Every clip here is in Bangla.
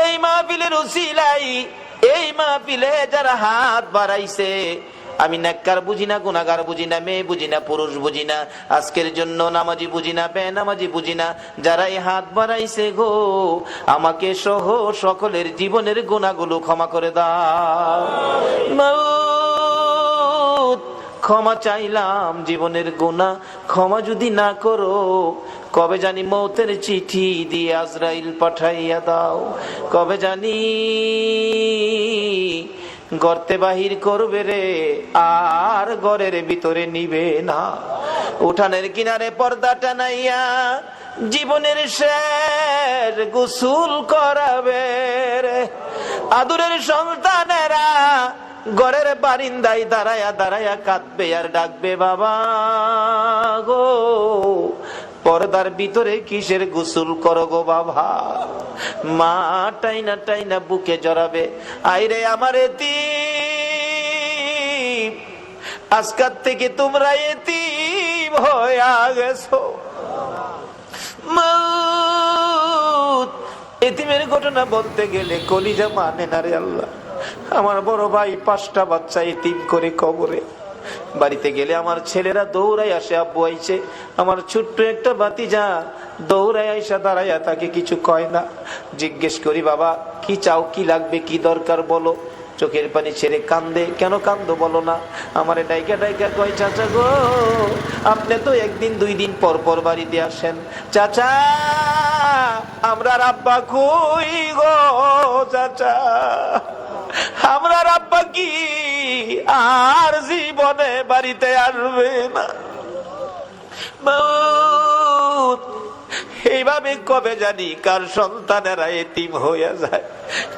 এই মাহফিলের উসিলাই এই মাহফিলে যারা হাত বাড়াইছে, আমি নেককার বুঝি না গুনাগার বুঝি না, মেয়ে বুঝি না, পুরুষ বুঝি না, আজকের জন্য নামাজি বুঝি না বে নামাজি বুঝি না যারা এই হাত বাড়াইছে গো, আমাকে সহ সকলের জীবনের গুণাগুলো ক্ষমা করে দাও। ক্ষমা চাইলাম জীবনের গুণা ক্ষমা যদি না করো, কবে জানি মৌতের চিঠি দিয়ে আজরাইল পাঠাইয়া দাও। কবে জানি গর্তে বাহির করবে রে, আর ঘরের ভিতরে নিবে না। উঠানের কিনারে পর্দা টানাইয়া জীবনের শেষ গোসুল করাবে রে। আদুরের সন্তানেরা ঘরের বারিন্দায় দাঁড়ায়া দাঁড়ায়া কাঁদবে আর ডাকবে, বাবা গো, পর্দার ভিতরে কিসের গোসল করো গো বাবা? মা টাইনা টাইনা বুকে জড়াবে, আইরে আমার এতি আজকার থেকে তোমরা এতি হয়ে গেছো। এতিমের ঘটনা বলতে গেলে কলিজা মানে না রে আল্লাহ। আমার বড় ভাই পাঁচটা বাচ্চা এতিম করে কবরে। বাড়িতে গেলে আমার ছেলেরা দৌড়াই আসে, আব্বু আইছে, আমার ছোট্ট একটা বাতি যা দৌড়াই আইসা দাঁড়াইয়া তাকে কিছু কয় না। জিজ্ঞেস করি, বাবা, কি চাও, কি লাগবে, কি দরকার বলো? চোখের পানি ছেড়ে কান্দে, কেন কান্দো বলো না? আমারে ডাইকা ডাইকা কয়, চাচা গো, আপনি তো একদিন দুই দিন পর পর বাড়িতে আসেন। চাচা, আমরা আব্বা কই গো, চাচা? আমরা আব্বা কি আর জীবনে বাড়িতে আসবে না। এইভাবে কবে জানি কার সন্তানেরা এতিম হইয়া যায়।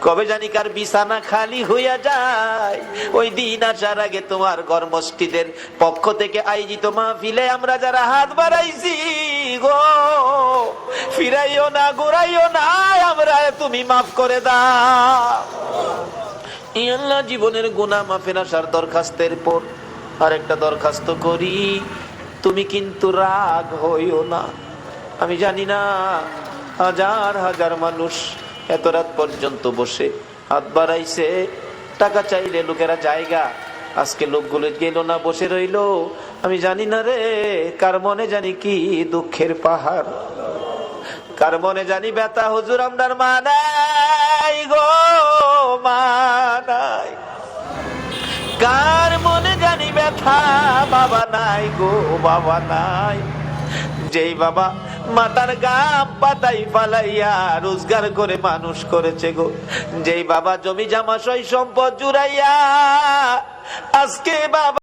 কবে জানি কার বিছানা খালি হইয়া যায়। ওই দিন আসার আগে তোমার ঘর মসজিদের পক্ষ থেকে আয়োজিত মাহফিলে আমরা যারা হাত বাড়াইছি গো, ফিরাইও না, ঘুরাইও না, আমরা তুমি মাফ করে দাও। আল্লাহ জীবনের গুণা মাফের আসার দরখাস্তের পর আরেকটা দরখাস্ত করি। তুমি কিন্তু রাগ হইও না। আমি জানি না, হাজার হাজার মানুষ এত রাত পর্যন্ত বসে হাত বাড়াইছে। টাকা চাইলে লোকেরা জায়গা। আজকে লোকগুলো গেল না, বসে রইল। আমি জানি না রে, কার মনে জানি কি দুঃখের পাহাড়। কার মনে জানি ব্যথা, হুজুর আমরার মা নাই গো। নাই কার মনে জানি ব্যথা, বাবা নাই গো, বাবা নাই। যেই বাবা মাতার গাম পাতাই ফালাইয়া রোজগার করে মানুষ করেছে গো। যেই বাবা জমি জামা সই সম্পদ জুড়াইয়া আজকে বাবা